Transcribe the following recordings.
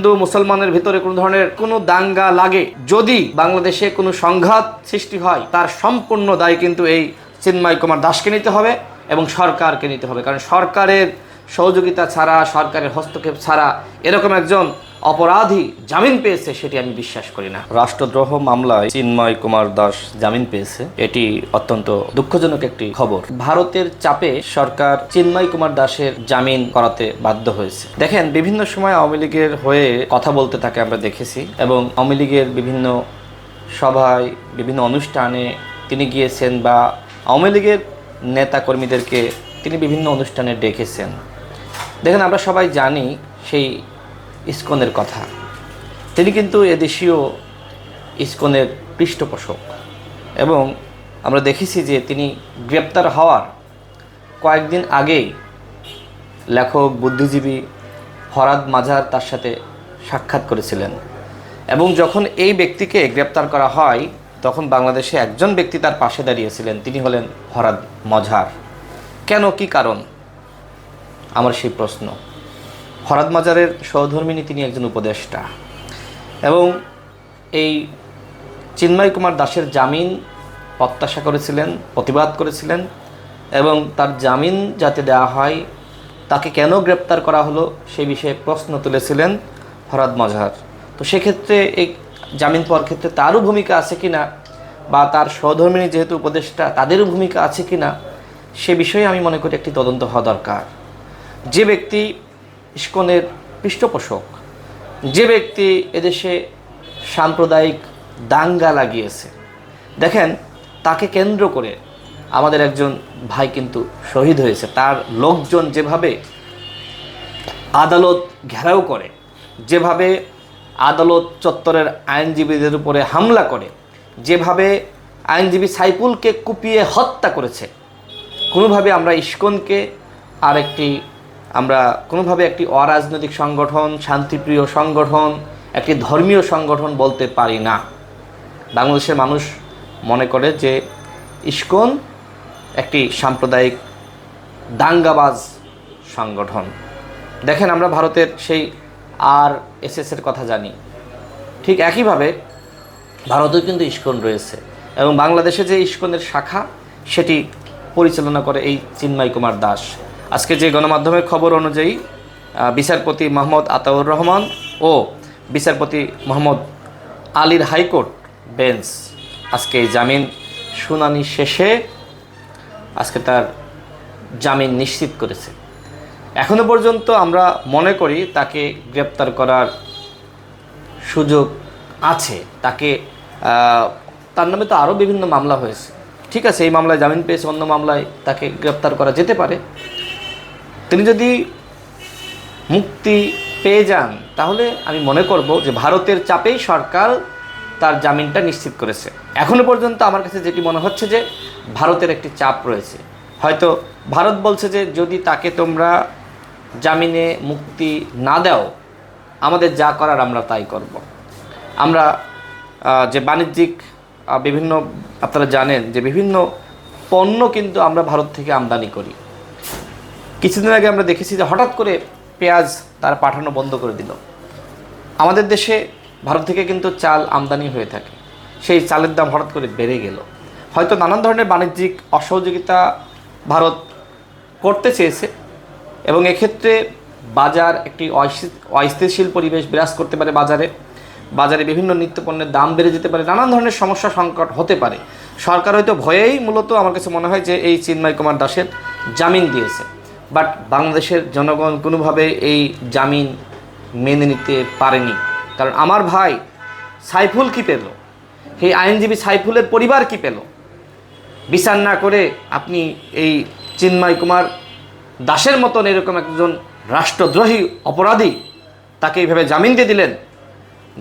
হিন্দু, মুসলমানের ভিতরে কোনো ধরনের কোনো দাঙ্গা লাগে? যদি বাংলাদেশে কোনো সংঘাত সৃষ্টি হয়, তার সম্পূর্ণ দায় কিন্তু এই চিন্ময় কুমার দাসকে নিতে হবে এবং সরকারকে নিতে হবে। কারণ সরকারের সহযোগিতা ছাড়া, সরকারের হস্তক্ষেপ ছাড়া এরকম একজন অপরাধী জামিন পেয়েছে সেটি আমি বিশ্বাস করি না। রাষ্ট্রদ্রোহ মামলায় চিন্ময় কুমার দাস জামিন পেয়েছে। এটি অত্যন্ত দুঃখজনক একটি খবর। ভারতের চাপে সরকার চিন্ময় কুমার দাসের জামিন করাতে বাধ্য হয়েছে। দেখেন, বিভিন্ন সময় আওয়ামী লীগের হয়ে কথা বলতে থাকে আমরা দেখেছি এবং আওয়ামী লীগের বিভিন্ন সভায়, বিভিন্ন অনুষ্ঠানে তিনি গিয়েছেন বা আওয়ামী লীগের নেতা কর্মীদেরকে তিনি বিভিন্ন অনুষ্ঠানে ডেকেছেন। দেখেন, আমরা সবাই জানি সেই ইস্কনের কথা। তিনি কিন্তু এদেশীয় ইস্কনের পৃষ্ঠপোষক। এবং আমরা দেখেছি যে তিনি গ্রেপ্তার হওয়ার কয়েকদিন আগেই লেখক, বুদ্ধিজীবী ফরাদ মাঝার তার সাথে সাক্ষাৎ করেছিলেন। এবং যখন এই ব্যক্তিকে গ্রেপ্তার করা হয়, তখন বাংলাদেশে একজন ব্যক্তি তার পাশে দাঁড়িয়েছিলেন। তিনি হলেন ফরাদ মজার। কেন, কি কারণ? আমার সেই প্রশ্ন। ফরাদ মাজারের সহধর্মিনী তিনি একজন উপদেষ্টা। এবং এই চিন্ময় কুমার দাসের জামিন প্রত্যাশা করেছিলেন, প্রতিবাদ করেছিলেন এবং তার জামিন যাতে দেওয়া হয়, তাকে কেন গ্রেপ্তার করা হলো সেই বিষয়ে প্রশ্ন তুলেছিলেন ফরাদ মজহার তো সেক্ষেত্রে এই জামিন পাওয়ার ক্ষেত্রে তারও ভূমিকা আছে কি না বা তার সহধর্মিনী যেহেতু উপদেষ্টা, তাদেরও ভূমিকা আছে কি না, সে বিষয়ে আমি মনে করি একটি তদন্ত হওয়া দরকার। যে ব্যক্তি ইস্কনের পৃষ্ঠপোষক। যে ব্যক্তি এদেশে সাম্প্রদায়িক দাঙ্গা লাগিয়েছে, দেখেন তাকে কেন্দ্র করে আমাদের একজন ভাই কিন্তু শহীদ হয়েছে। তার লোকজন যেভাবে আদালত ঘেরাও করে, যেভাবে আদালত চত্বরের আইনজীবীদের উপরে হামলা করে, যেভাবে আইনজীবী সাইফুলকে কুপিয়ে হত্যা করেছে, কোনোভাবে আমরা ইস্কনকে আর একটি আমরা কোনোভাবে একটি অরাজনৈতিক সংগঠন, শান্তিপ্রিয় সংগঠন, একটি ধর্মীয় সংগঠন বলতে পারি না। বাংলাদেশের মানুষ মনে করে যে ইস্কন একটি সাম্প্রদায়িক দাঙ্গাবাজ সংগঠন। দেখেন আমরা ভারতের সেই আর এর কথা জানি। ঠিক একইভাবে ভারতেও কিন্তু ইস্কন রয়েছে এবং বাংলাদেশে যে ইস্কনের শাখা, সেটি পরিচালনা করে এই চিন্ময় কুমার দাস। আজকে যে গণমাধ্যমের খবর অনুযায়ী বিচারপতি মোহাম্মদ আতাউর রহমান ও বিচারপতি মোহাম্মদ আলীর হাইকোর্ট বেঞ্চ আজকে জামিন শুনানি শেষে আজকে তার জামিন নিশ্চিত করেছে। এখনও পর্যন্ত আমরা মনে করি তাকে গ্রেপ্তার করার সুযোগ আছে। তাকে তার নামে তো আরও বিভিন্ন মামলা হয়েছে। ঠিক আছে, এই মামলায় জামিন পেয়েছে, অন্য মামলায় তাকে গ্রেপ্তার করা যেতে পারে। তিনি যদি মুক্তি পেয়ে যান, তাহলে আমি মনে করব যে ভারতের চাপেই সরকার তার জামিনটা নিশ্চিত করেছে। এখনও পর্যন্ত আমার কাছে যেটি মনে হচ্ছে যে ভারতের একটি চাপ রয়েছে। হয়তো ভারত বলছে যে যদি তাকে তোমরা জামিনে মুক্তি না দাও, আমাদের যা করার আমরা তাই করব। আমরা যে বাণিজ্যিক বিভিন্ন, আপনারা জানেন যে বিভিন্ন পণ্য কিন্তু আমরা ভারত থেকে আমদানি করি। কিছুদিন আগে আমরা দেখেছি যে হঠাৎ করে পেঁয়াজ তারা পাঠানো বন্ধ করে দিল। আমাদের দেশে ভারত থেকে কিন্তু চাল আমদানি হয়ে থাকে। সেই চালের দাম হঠাৎ করে বেড়ে গেল। হয়তো নানান ধরনের বাণিজ্যিক অসহযোগিতা ভারত করতে চেয়েছে এবং এক্ষেত্রে বাজার একটি অস্থি- অস্থিতিশীল পরিবেশ বিরাজ করতে পারে বাজারে। বাজারে বিভিন্ন নিত্যপণ্যের দাম বেড়ে যেতে পারে, নানান ধরনের সমস্যা সংকট হতে পারে। সরকার হয়তো ভয়েই মূলত আমার কাছে মনে হয় যে এই চিন্ময় কুমার দাসের জামিন দিয়েছে। বাট বাংলাদেশের জনগণ কোনোভাবে এই জামিন মেনে নিতে পারেনি। কারণ আমার ভাই সাইফুল কি পেল? সেই আইনজীবী সাইফুলের পরিবার কি পেল? বিচার না করে আপনি এই চিন্ময় কুমার দাসের মতন এরকম একজন রাষ্ট্রদ্রোহী অপরাধী, তাকে এইভাবে জামিন দিয়ে দিলেন?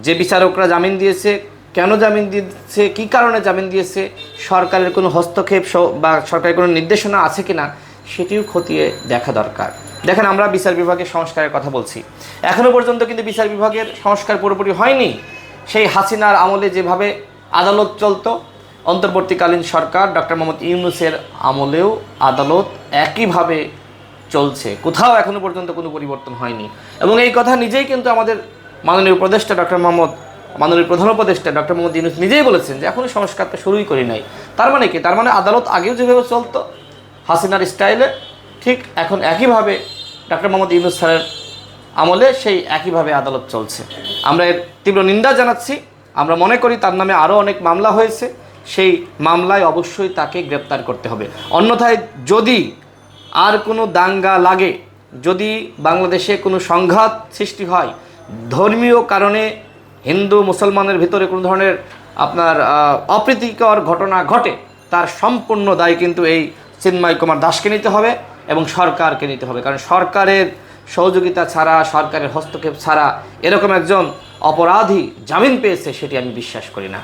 যে বিচারকরা জামিন দিয়েছে, কেন জামিন দিয়েছে, কী কারণে জামিন দিয়েছে, সরকারের কোনো হস্তক্ষেপ বা সরকারের কোনো নির্দেশনা আছে কি না সেটিও খতিয়ে দেখা দরকার। দেখেন আমরা বিচার বিভাগের সংস্কারের কথা বলছি। এখনও পর্যন্ত কিন্তু বিচার বিভাগের সংস্কার পুরোপুরি হয়নি। সেই হাসিনার আমলে যেভাবে আদালত চলত, অন্তর্বর্তীকালীন সরকার ডক্টর মোহাম্মদ ইউনুসের আমলেও আদালত একইভাবে চলছে। কোথাও এখনও পর্যন্ত কোনো পরিবর্তন হয়নি। এবং এই কথা নিজেই কিন্তু আমাদের মাননীয় উপদেষ্টা ডক্টর মোহাম্মদ, মাননীয় প্রধান উপদেষ্টা ডক্টর মোহাম্মদ ইউনুস নিজেই বলেছেন যে এখনও সংস্কারটা শুরুই করি নাই। তার মানে কি? তার মানে আদালত আগেও যেভাবে চলতো হাসিনার স্টাইলে ঠিক এখন একইভাবে ডক্টর মোহাম্মদ ইউনুস স্যারের আমলে সেই একইভাবে আদালত চলছে। আমরা এর তীব্র নিন্দা জানাচ্ছি। আমরা মনে করি তার নামে আরও অনেক মামলা হয়েছে। সেই মামলায় অবশ্যই তাকে গ্রেপ্তার করতে হবে। অন্যথায় যদি আর কোনো দাঙ্গা লাগে, যদি বাংলাদেশে কোনো সংঘাত সৃষ্টি হয়, ধর্মীয় কারণে হিন্দু মুসলমানের ভিতরে কোনো ধরনের আপনার অপ্রীতিকর ঘটনা ঘটে, তার সম্পূর্ণ দায় কিন্তু এই চিন্ময় কুমার দাসকে নিতে হবে এবং সরকারকে নিতে হবে। কারণ সরকারের সহযোগিতা ছাড়া, সরকারের হস্তক্ষেপ ছাড়া এরকম একজন অপরাধী জামিন পেয়েছে, সেটি আমি বিশ্বাস করি না।